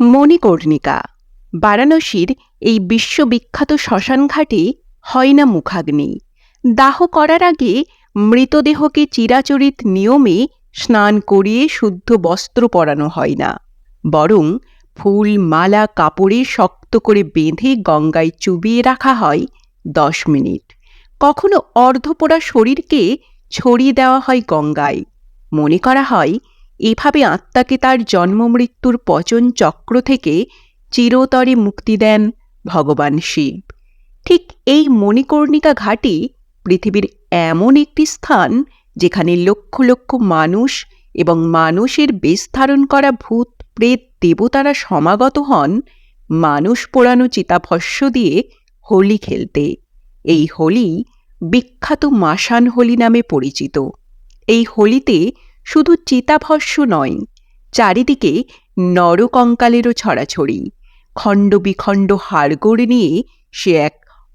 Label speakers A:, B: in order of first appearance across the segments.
A: মণিকর্ণিকা। বারাণসীর এই বিশ্ববিখ্যাত শ্মশানঘাটে হয় না মুখাগ্নি। দাহ করার আগে মৃতদেহকে চিরাচরিত নিয়মে স্নান করিয়ে শুদ্ধ বস্ত্র পরানো হয় না। বরং ফুল, মালা, কাপড়ে শক্ত করে বেঁধে গঙ্গায় চুবিয়ে রাখা হয় দশ মিনিট। কখনো অর্ধপোড়া শরীরকে ছড়িয়ে দেওয়া হয় গঙ্গায়। মনে করা হয় এভাবে আত্মাকে তার জন্ম মৃত্যুর পচন চক্র থেকে চিরতরে মুক্তি দেন ভগবান শিব। ঠিক এই মণিকর্ণিকা ঘাটি পৃথিবীর এমন একটি স্থান যেখানে লক্ষ লক্ষ মানুষ এবং মানুষের বেশ ধারণ করা ভূত, প্রেত দেবতারা সমাগত হন মানুষ পোড়ানো চিতাভস্য দিয়ে হোলি খেলতে। এই হোলি বিখ্যাত মাসান হোলি নামে পরিচিত। এই হোলিতে শুধু চিতাভস্য নয়, চারিদিকে নরকঙ্কালেরও ছড়াছড়ি খণ্ড বিখণ্ড হাড়গোড় নিয়ে সে এক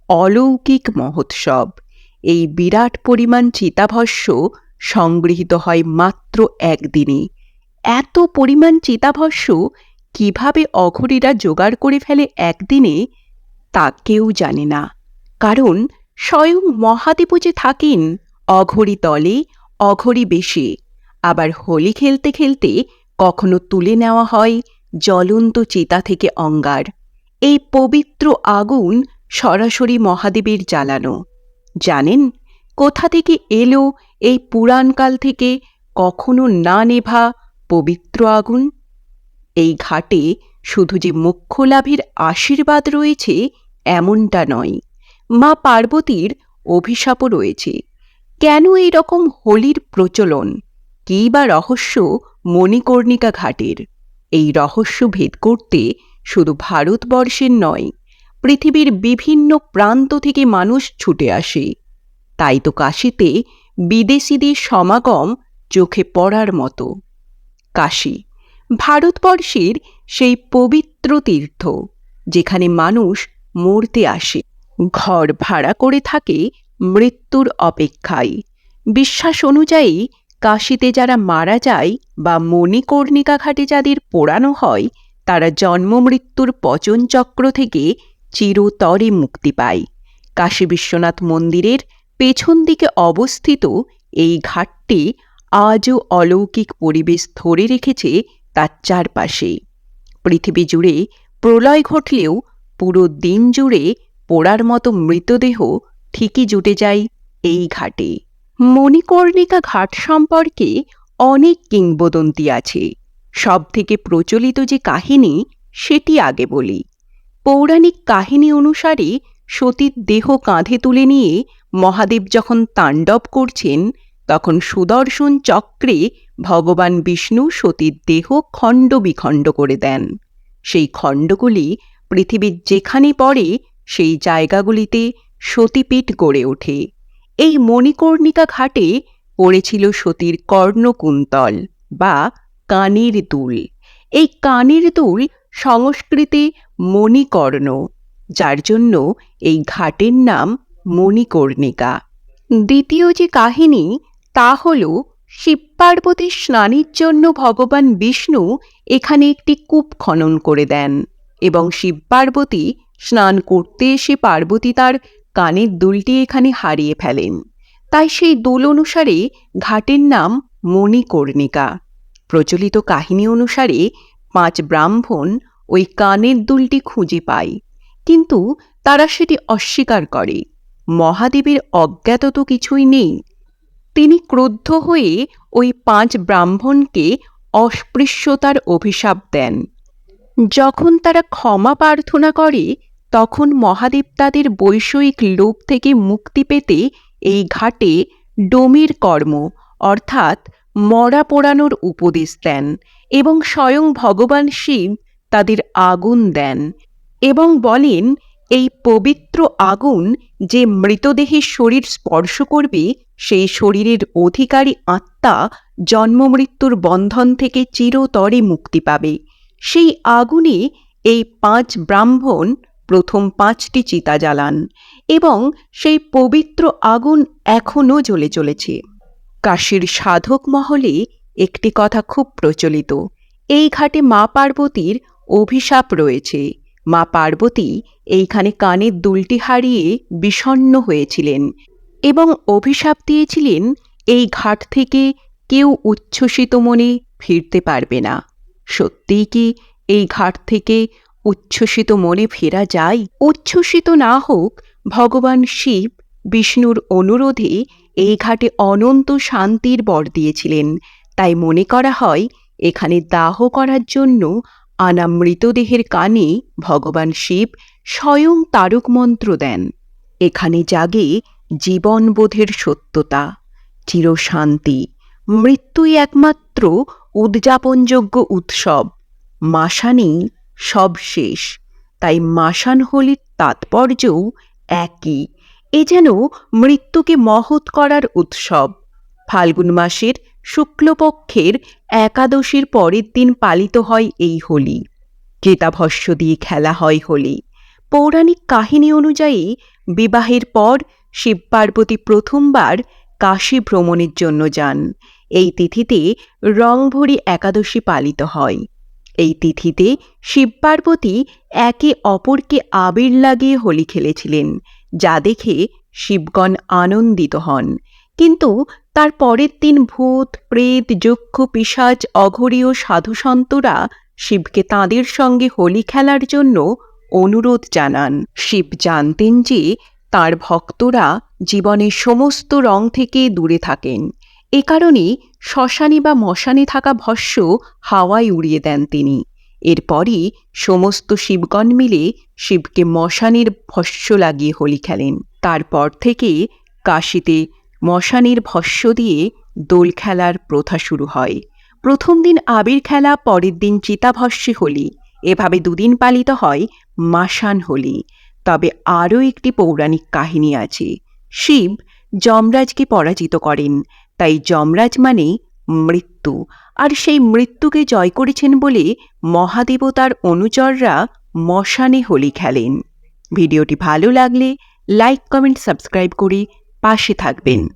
A: অলৌকিক মহোৎসব। এই বিরাট পরিমাণ চিতাভস্য সংগৃহীত হয় মাত্র একদিনে। এত পরিমাণ চিতাভস্য কীভাবে অঘরীরা জোগাড় করে ফেলে একদিনে, তা কেউ জানে না। কারণ স্বয়ং মহাদেবও যে থাকেন, অঘরী তলে, অঘরী বেশে আবার হোলি খেলতে খেলতে কখনো তুলে নেওয়া হয় জ্বলন্ত চিতা থেকে অঙ্গার। এই পবিত্র আগুন সরাসরি মহাদেবের জ্বালানো। জানেন, কোথা থেকে এলো এই পুরাণকাল থেকে কখনো না নেভা পবিত্র আগুন? এই ঘাটে শুধু যে মোক্ষ লাভের আশীর্বাদ রয়েছে এমনটা নয়, মা পার্বতীর অভিশাপও রয়েছে। কেন এই রকম হোলির প্রচলন? কী বা রহস্য মণিকর্ণিকা ঘাটের? এই রহস্য ভেদ করতে শুধু ভারতবর্ষের নয়, পৃথিবীর বিভিন্ন প্রান্ত থেকে মানুষ ছুটে আসে। তাই তো কাশিতে বিদেশিদের সমাগম চোখে পড়ার মতো। কাশী ভারতবর্ষের সেই পবিত্র তীর্থ, যেখানে মানুষ মরতে আসে, ঘর ভাড়া করে থাকে মৃত্যুর অপেক্ষায়। বিশ্বাস অনুযায়ী কাশিতে যারা মারা যায় বা মণিকর্ণিকা ঘাটে যাদের পোড়ানো হয়, তারা জন্ম মৃত্যুর পচন চক্র থেকে চিরতরে মুক্তি পায়। কাশী বিশ্বনাথ মন্দিরের পেছন দিকে অবস্থিত এই ঘাটটি আজও অলৌকিক পরিবেশ ধরে রেখেছে তার চারপাশে। পৃথিবী জুড়ে প্রলয় ঘটলেও পুরো দিন জুড়ে পোড়ার মতো মৃতদেহ ঠিকই জুটে যায় এই ঘাটে। মণিকর্ণিকা ঘাট সম্পর্কে অনেক কিংবদন্তি আছে। সব থেকে প্রচলিত যে কাহিনী, সেটি আগে বলি। পৌরাণিক কাহিনী অনুসারে সতীর দেহ কাঁধে তুলে নিয়ে মহাদেব যখন তাণ্ডব করছেন, তখন সুদর্শন চক্রে ভগবান বিষ্ণু সতীর দেহ খণ্ড বিখণ্ড করে দেন। সেই খণ্ডগুলি পৃথিবীর যেখানে পড়ে, সেই জায়গাগুলিতে সতীপীঠ গড়ে ওঠে। এই মণিকর্ণিকা ঘাটে পড়েছিল সতীর কর্ণকুন্তল বা কানের দুল। এই কানের দুল সংস্কৃতে মণিকর্ণ, যার জন্য এই ঘাটের নাম মণিকর্ণিকা। দ্বিতীয় যে কাহিনী, তা হল শিব পার্বতীর স্নানের জন্য ভগবান বিষ্ণু এখানে একটি কূপ খনন করে দেন এবং শিব পার্বতী স্নান করতে এসে পার্বতী তার কানের দুলটি এখানে হারিয়ে ফেলেন। তাই সেই দুল অনুসারে ঘাটের নাম মণিকর্ণিকা। প্রচলিত কাহিনী অনুসারে পাঁচ ব্রাহ্মণ ওই কানের দুলটি খুঁজে পায়, কিন্তু তারা সেটি অস্বীকার করে। মহাদেবের অজ্ঞাত তো কিছুই নেই। তিনি ক্রুদ্ধ হয়ে ওই পাঁচ ব্রাহ্মণকে অস্পৃশ্যতার অভিশাপ দেন। যখন তারা ক্ষমা প্রার্থনা করে তখন মহাদেব তাদের বৈষয়িক লোভ থেকে মুক্তি পেতে এই ঘাটে ডোমের কর্ম, অর্থাৎ মরা পোড়ানোর উপদেশ দেন এবং স্বয়ং ভগবান শিব তাদের আগুন দেন এবং বলেন, এই পবিত্র আগুন যে মৃতদেহের শরীর স্পর্শ করবে, সেই শরীরের অধিকারী আত্মা জন্মমৃত্যুর বন্ধন থেকে চিরতরে মুক্তি পাবে। সেই আগুনে এই পাঁচ ব্রাহ্মণ প্রথম পাঁচটি চিতা জ্বালান এবং সেই পবিত্র আগুন এখনও জ্বলে চলেছে। কাশীর সাধক মহলে একটি কথা খুব প্রচলিত, এই ঘাটে মা পার্বতীর অভিশাপ রয়েছে। মা পার্বতী এইখানে কানের দুলটি হারিয়ে বিষণ্ণ হয়েছিলেন এবং অভিশাপ দিয়েছিলেন, এই ঘাট থেকে কেউ উচ্ছ্বসিত মনে ফিরতে পারবে না। সত্যিই কি এই ঘাট থেকে উচ্ছ্বসিত মনে ফেরা যায়। উচ্ছ্বসিত না হোক, ভগবান শিব বিষ্ণুর অনুরোধে এই ঘাটে অনন্ত শান্তির বর দিয়েছিলেন। তাই মনে করা হয়, এখানে দাহ করার জন্য আনা মৃতদেহের কানে ভগবান শিব স্বয়ং তারক মন্ত্র দেন। এখানে জাগে জীবনবোধের সত্যতা চিরশান্তি মৃত্যুই একমাত্র উদযাপনযোগ্য উৎসব। মাসানেই সব শেষ। তাই মাসান হোলির তাৎপর্যও একই। এ যেন মৃত্যুকে মহৎ করার উৎসব। ফাল্গুন মাসের শুক্লপক্ষের একাদশীর পরের দিন পালিত হয় এই হোলি। চিতাভস্য দিয়ে খেলা হয় হোলি। পৌরাণিক কাহিনী অনুযায়ী বিবাহের পর শিব পার্বতী প্রথমবার কাশী ভ্রমণের জন্য যান। এই তিথিতে রংভরি একাদশী পালিত হয়। এই তিথিতে শিব পার্বতী একে অপরকে আবির লাগিয়ে হোলি খেলেছিলেন, যা দেখে শিবগণ আনন্দিত হন। কিন্তু তার পরের দিন ভূত, প্রেত, যক্ষ পিসাচ অঘরী ও সাধুসন্তরা শিবকে তাঁদের সঙ্গে হোলি খেলার জন্য অনুরোধ জানান। শিব জানতেন যে তার ভক্তরা জীবনের সমস্ত রং থেকে দূরে থাকেন। এ কারণে শ্মশানে বা মশানে থাকা ভস্য হাওয়ায় উড়িয়ে দেন তিনি। এরপরই সমস্ত শিবগণ মিলে শিবকে মশানের ভস্য লাগিয়ে হোলি খেলেন। তারপর থেকে কাশিতে মশানের ভস্য দিয়ে দোল খেলার প্রথা শুরু হয়। প্রথম দিন আবির খেলা, পরের দিন চিতাভস্যে হোলি। এভাবে দুদিন পালিত হয় মাসান হোলি। তবে আরও একটি পৌরাণিক কাহিনী আছে। শিব যমরাজকে পরাজিত করেন। তাই যমরাজ মানে মৃত্যু। আর সেই মৃত্যুকে জয় করেছেন বলে মহাদেবতার অনুচররা মশানে হোলি খেলেন। ভিডিওটি ভালো লাগলে লাইক, কমেন্ট, সাবস্ক্রাইব করে পাশে থাকবেন।